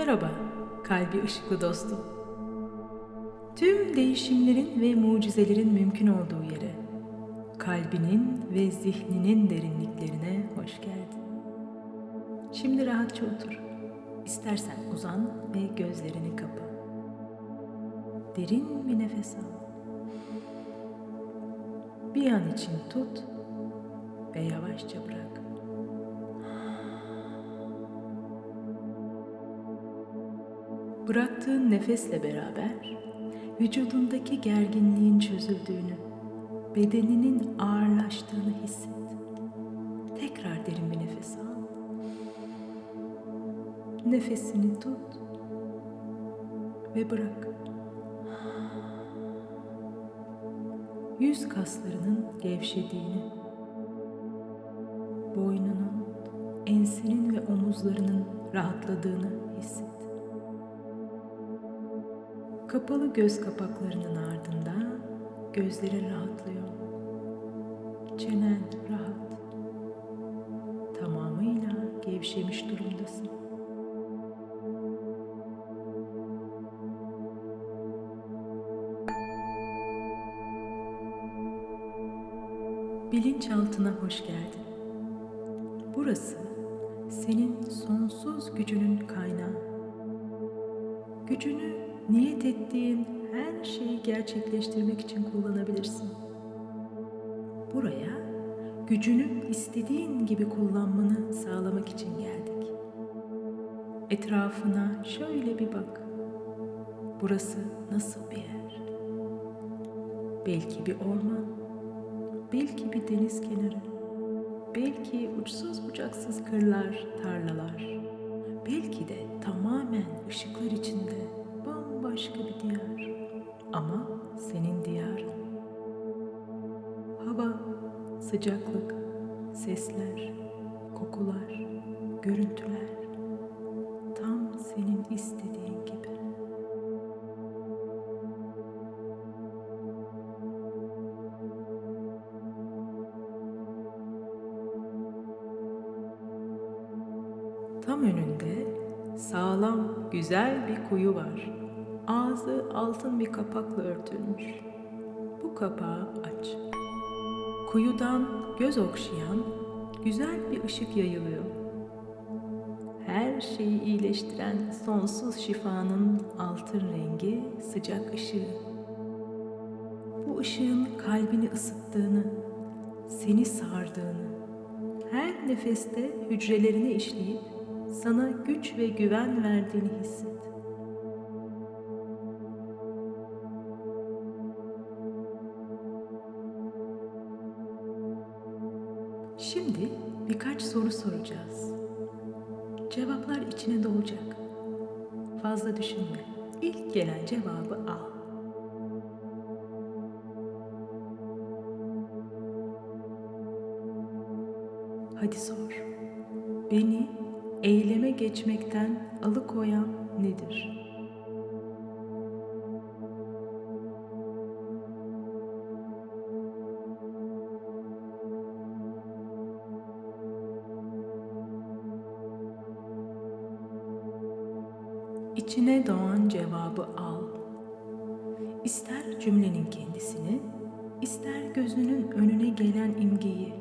Merhaba, kalbi ışıklı dostum. Tüm değişimlerin ve mucizelerin mümkün olduğu yere, kalbinin ve zihninin derinliklerine hoş geldin. Şimdi rahatça otur. İstersen uzan ve gözlerini kapa. Derin bir nefes al. Bir an için tut ve yavaşça bırak. Bıraktığın nefesle beraber vücudundaki gerginliğin çözüldüğünü, bedeninin ağırlaştığını hisset. Tekrar derin bir nefes al. Nefesini tut ve bırak. Yüz kaslarının gevşediğini, boynunun, ensinin ve omuzlarının rahatladığını hisset. Kapalı göz kapaklarının ardında gözlerin rahatlıyor. Çenen rahat. Tamamıyla gevşemiş durumdasın. Bilinçaltına hoş geldin. Burası senin sonsuz gücünün kaynağı. Gücünü niyet ettiğin her şeyi gerçekleştirmek için kullanabilirsin. Buraya gücünü istediğin gibi kullanmanı sağlamak için geldik. Etrafına şöyle bir bak. Burası nasıl bir yer? Belki bir orman, belki bir deniz kenarı, belki uçsuz bucaksız kırlar, tarlalar, belki de tamamen ışıklar Ama senin diyarın. Hava, sıcaklık, sesler, kokular, görüntüler. Tam senin istediğin gibi. Tam önünde sağlam, güzel bir kuyu var. Ağzı altın bir kapakla örtülmüş. Bu kapağı aç. Kuyudan göz okşayan güzel bir ışık yayılıyor. Her şeyi iyileştiren sonsuz şifanın altın rengi sıcak ışığı. Bu ışığın kalbini ısıttığını, seni sardığını, her nefeste hücrelerine işleyip sana güç ve güven verdiğini hisset. Şimdi birkaç soru soracağız. Cevaplar içine dolacak. Fazla düşünme. İlk gelen cevabı al. Hadi sor. Beni eyleme geçmekten alıkoyan nedir? İçine doğan cevabı al. İster cümlenin kendisini, ister gözünün önüne gelen imgeyi,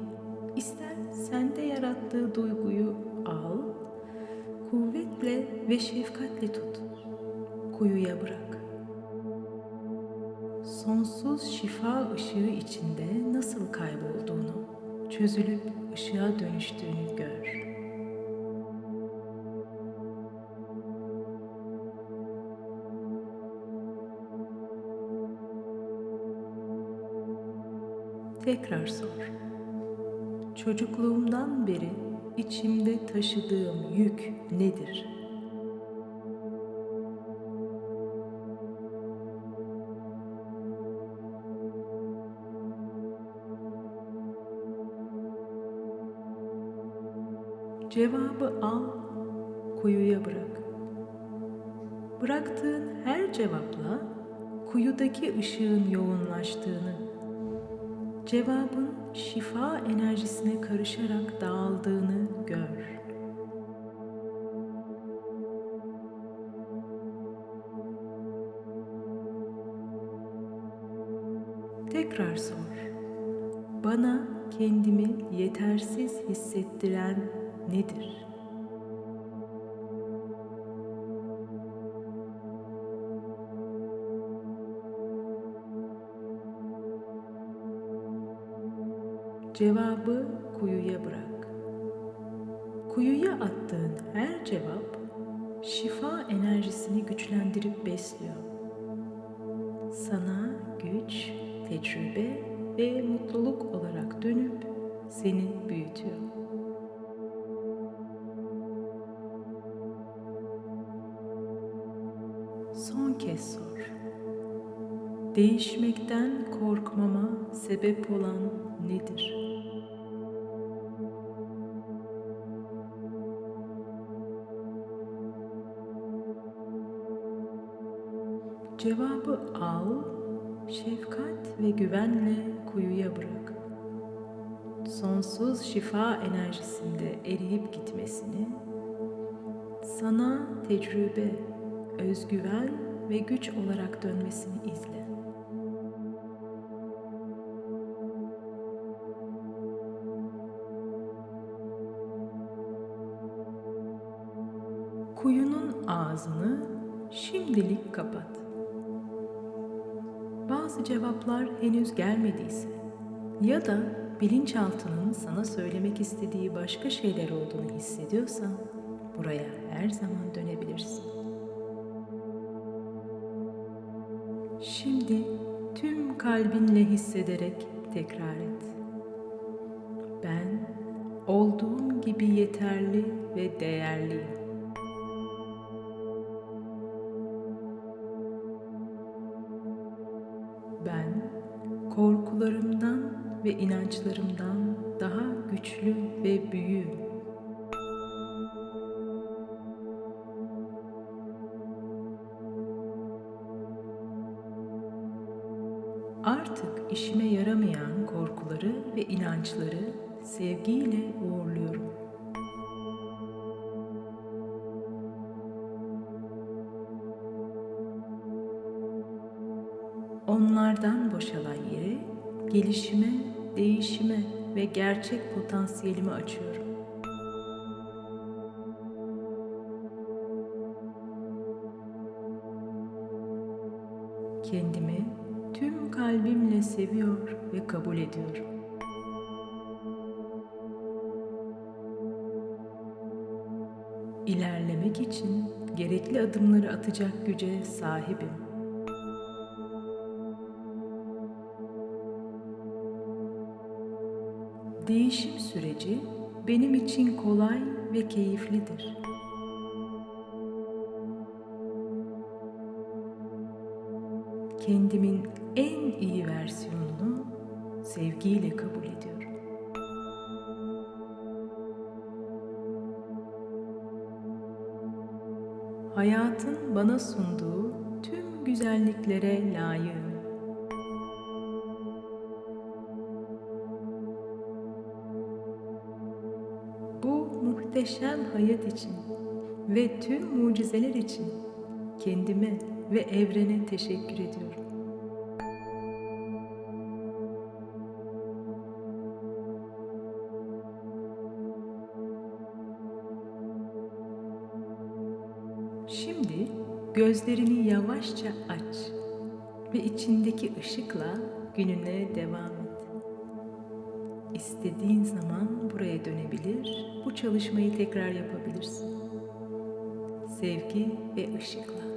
ister sende yarattığı duyguyu al, kuvvetle ve şefkatle tut. Kuyuya bırak. Sonsuz şifa ışığı içinde nasıl kaybolduğunu, çözülüp ışığa dönüştüğünü gör.'' Tekrar sor. Çocukluğumdan beri içimde taşıdığım yük nedir? Cevabı al, kuyuya bırak. Bıraktığın her cevapla kuyudaki ışığın yoğunlaştığını cevabın şifa enerjisine karışarak dağıldığını gör. Tekrar sor. Bana kendimi yetersiz hissettiren nedir?'' Cevabı kuyuya bırak. Kuyuya attığın her cevap şifa enerjisini güçlendirip besliyor. Sana güç, tecrübe ve mutluluk olarak dönüp seni büyütüyor. Son kez sor. Değişmekten korkmama sebep olan nedir? Cevabı al, şefkat ve güvenle kuyuya bırak. Sonsuz şifa enerjisinde eriyip gitmesini, sana tecrübe, özgüven ve güç olarak dönmesini izle. Kuyunun ağzını şimdilik kapat. Bazı cevaplar henüz gelmediyse ya da bilinçaltının sana söylemek istediği başka şeyler olduğunu hissediyorsan buraya her zaman dönebilirsin. Şimdi tüm kalbinle hissederek tekrar et. Ben olduğum gibi yeterli ve değerliyim. Korkularımdan ve inançlarımdan daha güçlü ve büyüğüm. Artık işime yaramayan korkuları ve inançları sevgiyle uğurluyorum. Onlardan boşalan yeri gelişime, değişime ve gerçek potansiyelimi açıyorum. Kendimi tüm kalbimle seviyor ve kabul ediyorum. İlerlemek için gerekli adımları atacak güce sahibim. Değişim süreci benim için kolay ve keyiflidir. Kendimin en iyi versiyonunu sevgiyle kabul ediyorum. Hayatın bana sunduğu tüm güzelliklere layığım. Muhteşem hayat için ve tüm mucizeler için kendime ve evrene teşekkür ediyorum. Şimdi gözlerini yavaşça aç ve içindeki ışıkla gününe devam et. İstediğin zaman buraya dönebilir, bu çalışmayı tekrar yapabilirsin. Sevgi ve ışıkla.